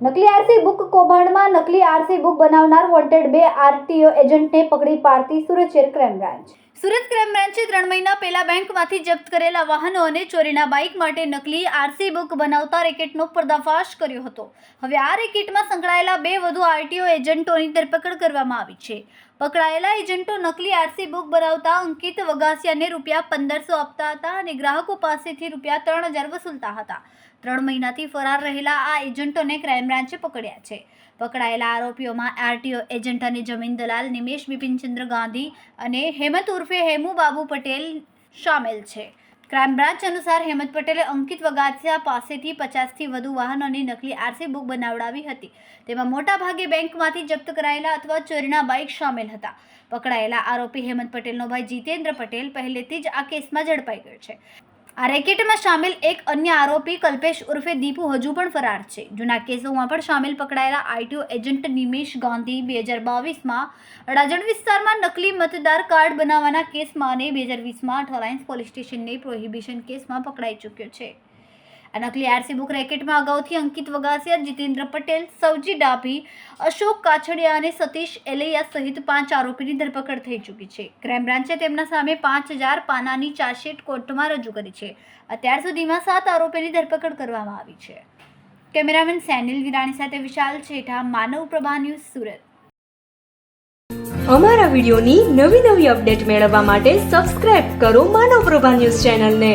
નકલી RC book કૌભાંડમાં નકલી આરસી બુક બનાવનાર વોન્ટેડ બે આરટીઓ એજન્ટને પકડી પાડતી સુરત શહેર ક્રાઇમ બ્રાન્ચ. સુરત ક્રાઇમ બ્રાન્ચે ત્રણ મહિના પહેલા બેંકમાંથી જપ્ત કરેલા વાહનો અને ચોરીના બાઇક માટે નકલી આરસી બુક બનાવતા રેકેટનો પર્દાફાશ કર્યો હતો. હવે આ રેકેટમાં સંકળાયેલા બે વધુ આરટીઓ એજન્ટોની ધરપકડ કરવામાં આવી છે. પકડાયેલા એજન્ટો નકલી આરસી બુક બનાવતા અંકિત વગાસિયાને રૂપિયા પંદરસો આપતા હતા અને ગ્રાહકો પાસેથી રૂપિયા ત્રણ હજાર વસૂલતા હતા. ત્રણ મહિનાથી ફરાર રહેલા આ એજન્ટોને ક્રાઇમ બ્રાન્ચે પકડ્યા છે. પકડાયેલા આરોપીઓમાં આરટીઓ એજન્ટ અને જમીન દલાલ નિમેશ બિપિનચંદ્ર ગાંધી અને હેમંત ઉર્ફે હેમુ બાબુ પટેલ સામેલ છે. ક્રાઇમ બ્રાન્ચ અનુસાર હેમંત પટેલે અંકિત વગાસિયા પાસેથી પચાસથી વધુ વાહનોની નકલી આરસી બુક બનાવડાવી હતી. તેમાં મોટાભાગે બેંકમાંથી જપ્ત કરાયેલા અથવા ચોરીના બાઇક સામેલ હતા. પકડાયેલા આરોપી હેમંત પટેલનો ભાઈ જીતેન્દ્ર પટેલ પહેલેથી જ આ કેસમાં ઝડપાઈ ગયો છે. આ રેકેટમાં સામેલ એક અન્ય આરોપી કલ્પેશ ઉર્ફે દીપુ હજુ પણ ફરાર છે. જૂના કેસોમાં પણ સામેલ પકડાયેલા આઈટીઓ એજન્ટ નિમેશ ગાંધી બે હજાર બાવીસમાં અડાજણ વિસ્તારમાં નકલી મતદાર કાર્ડ બનાવવાના કેસમાં અને બે હજાર વીસમાં અઠવાલાઇન્સ પોલીસ સ્ટેશનની પ્રોહિબિશન કેસમાં પકડાઈ ચૂક્યો છે. આ નકલી આરસી બુક રેકેટમાં અગાઉથી અંકિત વગાસિયા જીતેન્દ્ર પટેલ સૌજી ડાભી, અશોક કાછડિયા અને સતીશ એલૈયા સહિત પાંચ આરોપીની ધરપકડ થઈ ચૂકી છે. ક્રાઇમ બ્રાન્ચે તેમના સામે પાંચ હજાર પાનાની ચાર્જશીટ કોર્ટમાં રજૂ કરી છે. અત્યાર સુધીમાં સાત આરોપીની ધરપકડ કરવામાં આવી છે. કેમેરામેન સેનિલ વિરાણી સાથે વિશાલ છેઠા માનવ પ્રભા ન્યૂઝ સુરત. અમારા વિડીયોની નવી નવી અપડેટ મેળવવા માટે સબસ્ક્રાઇબ કરો માનવ પ્રભા ન્યૂઝ ચેનલને.